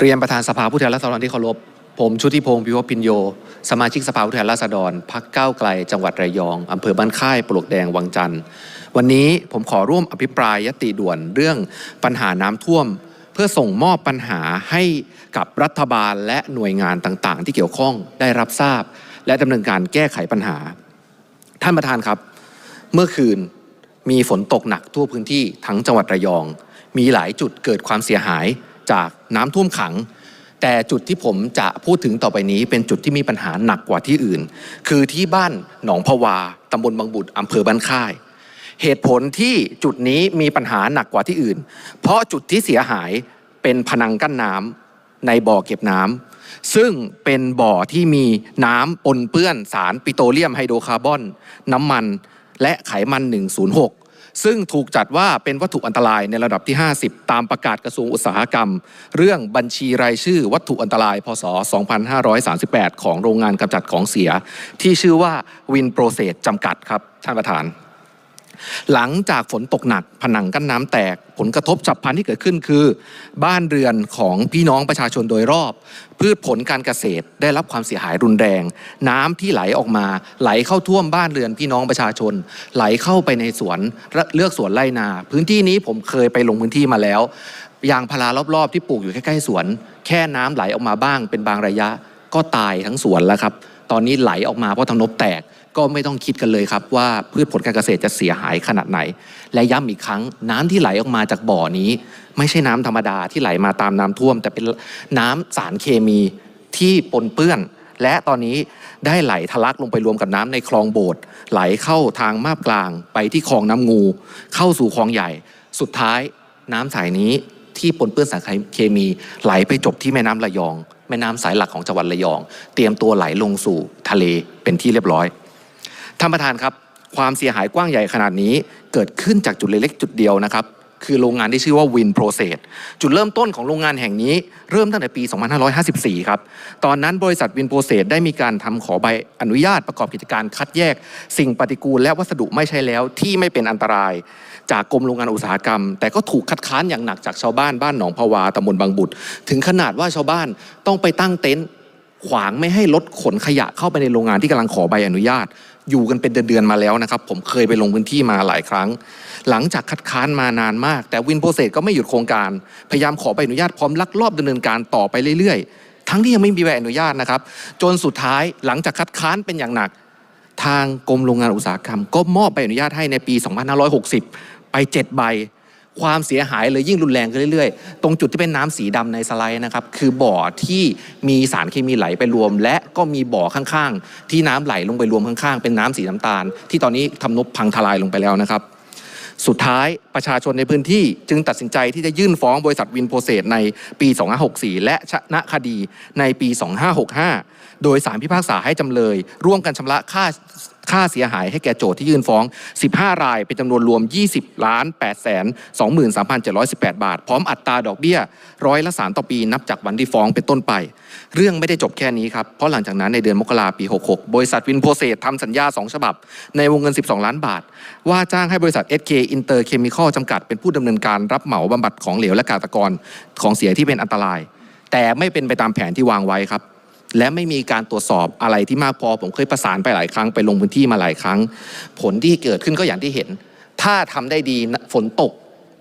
เรียนประธานสภาผู้แทนราษฎรที่เคารพ ผมชุติพงศ์พิวพินโย สมาชิกสภาผู้แทนราษฎรพักก้าวไกล จังหวัดระยอง อำเภอบ้านค่ายปลวกแดง วังจันทร์ วันนี้ผมขอร่วมอภิปรายยติด่วนเรื่องปัญหาน้ำท่วม เพื่อส่งมอบปัญหาให้กับรัฐบาลและหน่วยงานต่างๆ ที่เกี่ยวข้องได้รับทราบ และดำเนินการแก้ไขปัญหา ท่านประธานครับ เมื่อคืนมีฝนตกหนักทั่วพื้นที่ทั้งจังหวัดระยอง มีหลายจุดเกิดความเสียหาย จากน้ำท่วมขัง แต่จุดที่ผมจะพูดถึงต่อไปนี้ เป็นจุดที่มีปัญหาหนักกว่าที่อื่น คือที่บ้านหนองพวาตำบลบางบุตรอำเภอบ้านค่าย เหตุผลที่จุดนี้มีปัญหาหนักกว่าที่อื่น เพราะจุดที่เสียหายเป็นพนังกั้นน้ำในบ่อเก็บน้ำซึ่งเป็นบ่อที่มีน้ำปนเปื้อนสารปิโตรเลียมไฮโดรคาร์บอน น้ำมัน และไขมัน 106 ซึ่งถูกจัดว่าเป็นวัตถุอันตรายในระดับที่ 50 ตามประกาศกระทรวงอุตสาหกรรม เรื่องบัญชีรายชื่อวัตถุอันตราย พศ 2538 ของโรงงานกำจัดของเสีย ที่ชื่อว่าวินโปรเซสจำกัดครับท่านประธาน หลังจากฝนตกหนักผนังกั้นน้ำแตก ผลกระทบฉับพลันที่เกิดขึ้นคือ บ้านเรือนของพี่น้องประชาชนโดยรอบ พืชผลการเกษตรได้รับความเสียหายรุนแรง น้ำที่ไหลออกมา ไหลเข้าท่วมบ้านเรือนพี่น้องประชาชน ไหลเข้าไปในสวนเลือกสวนไร่นา พื้นที่นี้ผมเคยไปลงพื้นที่มาแล้วยางพารารอบๆ ที่ปลูกอยู่ใกล้ๆสวน แค่น้ำไหลออกมาบ้างเป็นบางระยะก็ตายทั้งสวนแล้วครับ ตอนนี้ไหลออกมาเพราะทำนบแตก ก็ไม่ต้องคิดกันเลยครับว่าพืชผลการเกษตรจะเสียหายขนาดไหน และย้ำอีกครั้งน้ำที่ไหลออกมาจากบ่อนี้ ไม่ใช่น้ำธรรมดาที่ไหลมาตามน้ำท่วม แต่เป็นน้ำสารเคมีที่ปนเปื้อน และตอนนี้ได้ไหลทะลักลงไปรวมกับน้ำในคลองโบดไหลเข้าทางมาบกลาง ไปที่คลองน้ำงู เข้าสู่คลองใหญ่ สุดท้ายน้ำสายนี้ที่ปนเปื้อนสารเคมีไหลไปจบที่แม่น้ำระยอง แม่น้ำสายหลักของจังหวัดระยอง เตรียมตัวไหลลงสู่ทะเลเป็นที่เรียบร้อย ท่านประธานครับ ความเสียหายกว้างใหญ่ขนาดนี้ เกิดขึ้นจากจุดเล็กๆจุดเดียวนะครับ คือโรงงานที่ชื่อว่าวินโปรเซสจุดเริ่มต้นของโรงงานแห่งนี้เริ่มตั้งแต่ปี 2554 ครับ ตอนนั้นบริษัทวินโปรเซสได้มีการทำขอใบอนุญาตประกอบกิจการคัดแยก สิ่งปฏิกูลและวัสดุไม่ใช่แล้วที่ไม่เป็นอันตราย จากกรมโรงงานอุตสาหกรรม แต่ก็ถูกคัดค้านอย่างหนักจากชาวบ้านบ้านหนองพวาตำบลบางบุตร ถึงขนาดว่าชาวบ้านต้องไปตั้งเต็นท์ ขวางไม่ให้รถขนขยะเข้าไปในโรงงานที่กำลังขอใบอนุญาต อยู่กันเป็นเดือนๆมาแล้วนะครับ ผมเคยไปลงพื้นที่มาหลายครั้ง หลังจากคัดค้านมานานมาก แต่วินโปรเซสก็ไม่หยุดโครงการ พยายามขอใบอนุญาตพร้อมลักลอบดำเนินการต่อไปเรื่อยๆ ทั้งที่ยังไม่มีใบอนุญาตนะครับ จนสุดท้ายหลังจากคัดค้านเป็นอย่างหนัก ทางกรมโรงงานอุตสาหกรรม ก็มอบใบอนุญาตให้ในปี 2560 ไป 7 ใบ ความเสียหายเลยยิ่งรุนแรงขึ้นเรื่อยๆ ตรงจุดที่เป็นน้ำสีดำในสไลด์นะครับ คือบ่อที่มีสารเคมีไหลไปรวม และก็มีบ่อข้างๆ ที่น้ำไหลลงไปรวมข้างๆ เป็นน้ำสีน้ำตาล ที่ตอนนี้ทำนบพังทลายลงไปแล้วนะครับ สุดท้ายประชาชนในพื้นที่จึงตัดสินใจที่จะยื่นฟ้องบริษัทวินโปรเซสในปี 2564 และชนะคดีในปี 2565 โดยสารพิพากษาให้จำเลย ร่วมกันชำระค่า ค่าเสียหายให้แก่โจทย์ที่ยื่นฟ้อง 15 ราย เป็นจำนวนรวม 20ล้าน8แสน23,718 บาท พร้อมอัตราดอกเบี้ยร้อยละสามต่อปี นับจากวันที่ฟ้องเป็นต้นไป เรื่องไม่ได้จบแค่นี้ครับ เพราะหลังจากนั้นในเดือนมกราปี 66 บริษัทวินโปรเซสทำสัญญา 2 ฉบับ ในวงเงิน 12 ล้านบาท ว่าจ้างให้บริษัท SK Inter Chemical จำกัดเป็นผู้ดำเนินการรับเหมาบำบัดของเหลวและกาตะกรของเสียที่เป็นอันตราย แต่ไม่เป็นไปตามแผนที่วางไว้ครับ และไม่มีการตรวจสอบอะไรที่มากพอ ผมเคยประสานไปหลายครั้งไปลงพื้นที่มาหลายครั้ง ผลที่เกิดขึ้นก็อย่างที่เห็น ถ้าทำได้ดีฝนตก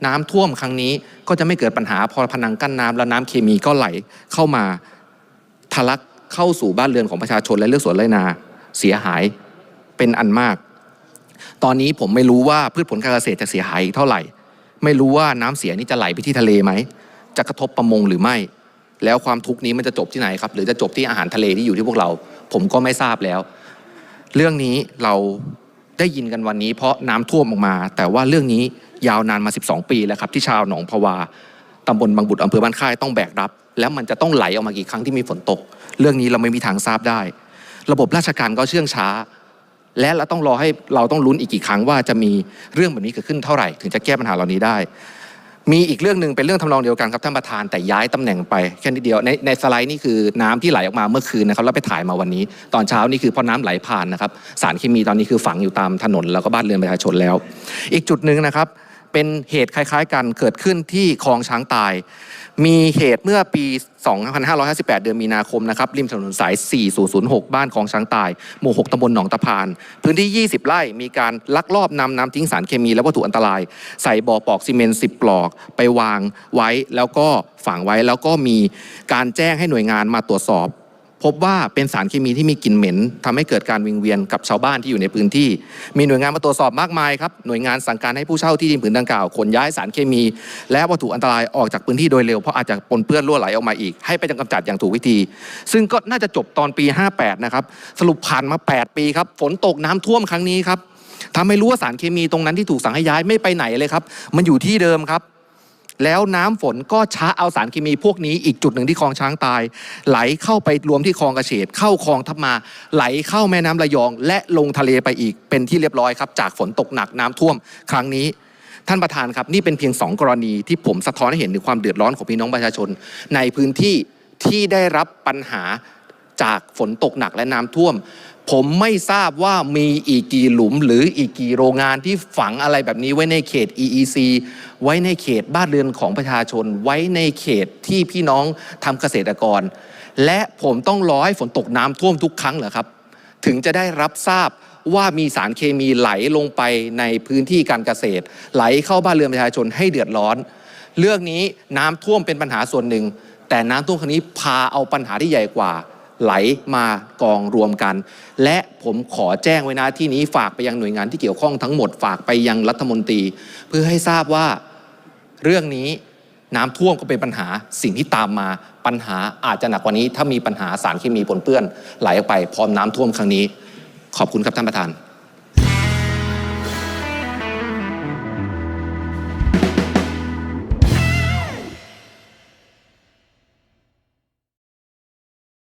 น้ำท่วมครั้งนี้ก็จะไม่เกิดปัญหาพอพนังกั้นน้ำแล้วน้ำเคมีก็ไหลเข้ามาทะลักเข้าสู่บ้านเรือนของประชาชนและเลือกสวนไรนาเสียหายเป็นอันมาก ตอนนี้ผมไม่รู้ว่าพืชผลการเกษตรจะเสียหายเท่าไหร่ ไม่รู้ว่าน้ำเสียนี่จะไหลไปที่ทะเลไหม จะกระทบประมงหรือไม่ แล้วความทุกข์นี้มันจะจบที่ไหนครับ หรือจะจบที่อาหารทะเลที่อยู่ที่พวกเรา ผมก็ไม่ทราบแล้ว เรื่องนี้เราได้ยินกันวันนี้ เพราะน้ำท่วมออกมา แต่ว่าเรื่องนี้ยาวนานมา 12 ปีแล้วครับ ที่ชาวหนองพวาตำบลบางบุตรอำเภอบ้านค่ายต้องแบกรับ แล้วมันจะต้องไหลออกมากี่ครั้งที่มีฝนตก เรื่องนี้เราไม่มีทางทราบได้ ระบบราชการก็เชื่องช้า และเราต้องรอให้เราต้องลุ้นอีกกี่ครั้งว่าจะมีเรื่องแบบนี้เกิดขึ้นเท่าไหร่ ถึงจะแก้ปัญหาเหล่านี้ได้ มีอีกเรื่องหนึ่งเป็นเรื่องทำนองเดียวกันครับท่านประธานแต่ย้ายตำแหน่งไปแค่นิดเดียวในในสไลด์นี่คือน้ำที่ไหลออกมาเมื่อคืนนะครับแล้วไปถ่ายมาวันนี้ ตอนเช้านี่คือพอน้ำไหลผ่านนะครับสารเคมีตอนนี้คือฝังอยู่ตามถนนแล้วก็บ้านเรือนประชาชนแล้ว อีกจุดหนึ่งนะครับ เป็นเหตุคล้ายๆ กันเกิดขึ้นที่คลองช้างตาย มีเหตุเมื่อปี 2558 เดือนมีนาคมนะครับริมถนนสาย 4006 บ้านคลองช้างตาย หมู่ 6ตำบลหนองตะพาน พื้นที่ 20 ไร่มีการลักลอบนำน้ำทิ้งสารเคมีและวัตถุอันตราย ใส่บ่อปอกซีเมนต์10ปลอก ไปวางไว้แล้วก็ฝังไว้แล้วก็มีการแจ้งให้หน่วยงานมาตรวจสอบ พบว่าเป็นสารเคมีที่มีกลิ่นเหม็นทำให้เกิดการวิงเวียนกับชาวบ้านที่อยู่ในพื้นที่ มีหน่วยงานมาตรวจสอบมากมายครับหน่วยงานสั่งการให้ผู้เช่าที่ดินผืนดังกล่าวขนย้ายสารเคมี และวัตถุอันตรายออกจากพื้นที่โดยเร็วเพราะอาจจะปนเปื้อนรั่วไหลออกมาอีกให้ไปกำจัดอย่างถูกวิธี ซึ่งก็น่าจะจบตอนปี 58 นะครับสรุปผ่านมา 8 ปีครับฝนตกน้ำท่วมครั้งนี้ครับทำให้รู้ว่าสารเคมีตรงนั้นที่ถูกสั่งให้ย้ายไม่ไปไหนเลยครับ มันอยู่ที่เดิมครับ แล้วน้ำฝนก็ช้าเอาสารเคมีพวกนี้อีกจุดหนึ่งที่คลองช้างตาย ไหลเข้าไปรวมที่คลองกระเฉดเข้าคลองทับมา ไหลเข้าแม่น้ำระยอง และลงทะเลไปอีกเป็นที่เรียบร้อยครับ จากฝนตกหนักน้ำท่วมครั้งนี้ ท่านประธานครับ นี่เป็นเพียงสองกรณีที่ผมสะท้อนให้เห็นถึงความเดือดร้อนของพี่น้องประชาชน ในพื้นที่ที่ได้รับปัญหา จากฝนตกหนักและน้ำท่วม ผมไม่ทราบว่ามีอีกกี่หลุมหรืออีกกี่โรงงานที่ฝังอะไรแบบนี้ไว้ในเขต EEC ไว้ในเขตบ้านเรือนของประชาชน ไว้ในเขตที่พี่น้องทำเกษตรกร และผมต้องรอให้ฝนตกน้ำท่วมทุกครั้งเหรอครับ ถึงจะได้รับทราบว่ามีสารเคมีไหลลงไปในพื้นที่การเกษตร ไหลเข้าบ้านเรือนประชาชนให้เดือดร้อน เรื่องนี้น้ำท่วมเป็นปัญหาส่วนหนึ่ง แต่น้ำท่วมครั้งนี้พาเอาปัญหาที่ใหญ่กว่า ไหลมากองรวมกัน และผมขอแจ้งไว้นะที่นี้ฝากไปยังหน่วยงานที่เกี่ยวข้องทั้งหมดฝากไปยังรัฐมนตรี เพื่อให้ทราบว่าเรื่องนี้น้ำท่วมก็เป็นปัญหาสิ่งที่ตามมาปัญหาอาจจะหนักกว่านี้ ถ้ามีปัญหาสารเคมีปนเปื้อนไหลออกไปพร้อมน้ำท่วมครั้งนี้ ขอบคุณครับท่านประธาน